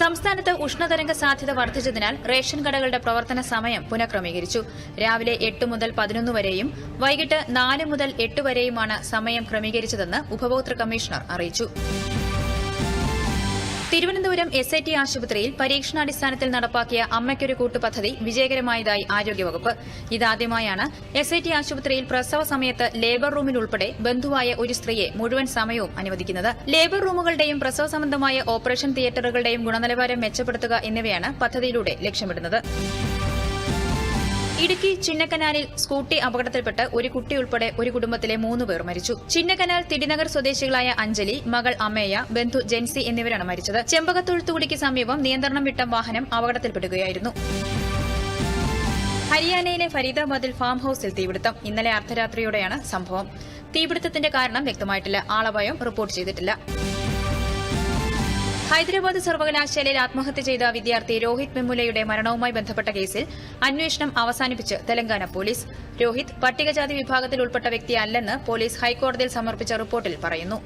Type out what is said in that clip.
സംസ്ഥാനത്ത് ഉഷ്ണതരംഗ സാധ്യത വർദ്ധിച്ചതിനാൽ റേഷൻ കടകളുടെ പ്രവർത്തന സമയം പുനഃക്രമീകരിച്ചു. രാവിലെ എട്ട് മുതൽ പതിനൊന്ന് വരെയും വൈകിട്ട് നാല് മുതൽ എട്ട് വരെയുമാണ് സമയം ക്രമീകരിച്ചതെന്ന് ഉപഭോക്തൃ കമ്മീഷണർ അറിയിച്ചു. തിരുവനന്തപുരം എസ് ഐ ടി ആശുപത്രിയിൽ പരീക്ഷണാടിസ്ഥാനത്തിൽ നടപ്പാക്കിയ അമ്മയ്ക്കൊരു കൂട്ടു പദ്ധതി വിജയകരമായതായി ആരോഗ്യവകുപ്പ്. ഇതാദ്യമായാണ് എസ് ഐ ടി ആശുപത്രിയിൽ പ്രസവ സമയത്ത് ലേബർ റൂമിൽ ഉൾപ്പെടെ ബന്ധുവായ ഒരു സ്ത്രീയെ മുഴുവൻ സമയവും അനുവദിക്കുന്നത്. ലേബർ റൂമുകളുടെയും പ്രസവ സംബന്ധമായ ഓപ്പറേഷൻ തിയേറ്ററുകളുടെയും ഗുണനിലവാരം മെച്ചപ്പെടുത്തുക എന്നിവയാണ് പദ്ധതിയിലൂടെ ലക്ഷ്യമിടുന്നത്. ഇടുക്കി ചിന്നക്കനാലിൽ സ്കൂട്ടി അപകടത്തിൽപ്പെട്ട് ഒരു കുട്ടി ഉൾപ്പെടെ ഒരു കുടുംബത്തിലെ മൂന്ന് പേർ മരിച്ചു. ചിന്നക്കനാൽ തിടിനഗർ സ്വദേശികളായ അഞ്ജലി മകൾ അമേയ ബന്ധു ജെൻസി എന്നിവരാണ് മരിച്ചത്. ചെമ്പകത്തൊഴുത്തുകുടിക്ക് സമീപം നിയന്ത്രണം വിട്ട വാഹനം അപകടത്തിൽപ്പെടുകയായിരുന്നു. ഹരിയാനയിലെ ഫരീദാബാദിൽ ഫാം ഹൌസിൽ തീപിടുത്തം. ഇന്നലെ അർദ്ധരാത്രിയോടെയാണ് സംഭവം. തീപിടുത്തത്തിന്റെ കാരണം വ്യക്തമായിട്ടില്ല. ആളപായം റിപ്പോർട്ട് ചെയ്തിട്ടില്ല. ഹൈദരാബാദ് സർവകലാശാലയിൽ ആത്മഹത്യ ചെയ്ത വിദ്യാർത്ഥി രോഹിത് മെമുലയുടെ മരണവുമായി ബന്ധപ്പെട്ട കേസിൽ അന്വേഷണം അവസാനിപ്പിച്ച് തെലങ്കാന പോലീസ്. രോഹിത് പട്ടികജാതി വിഭാഗത്തിൽ ഉൾപ്പെട്ട വ്യക്തിയല്ലെന്ന് പോലീസ് ഹൈക്കോടതിയിൽ സമർപ്പിച്ച റിപ്പോർട്ടിൽ പറയുന്നു.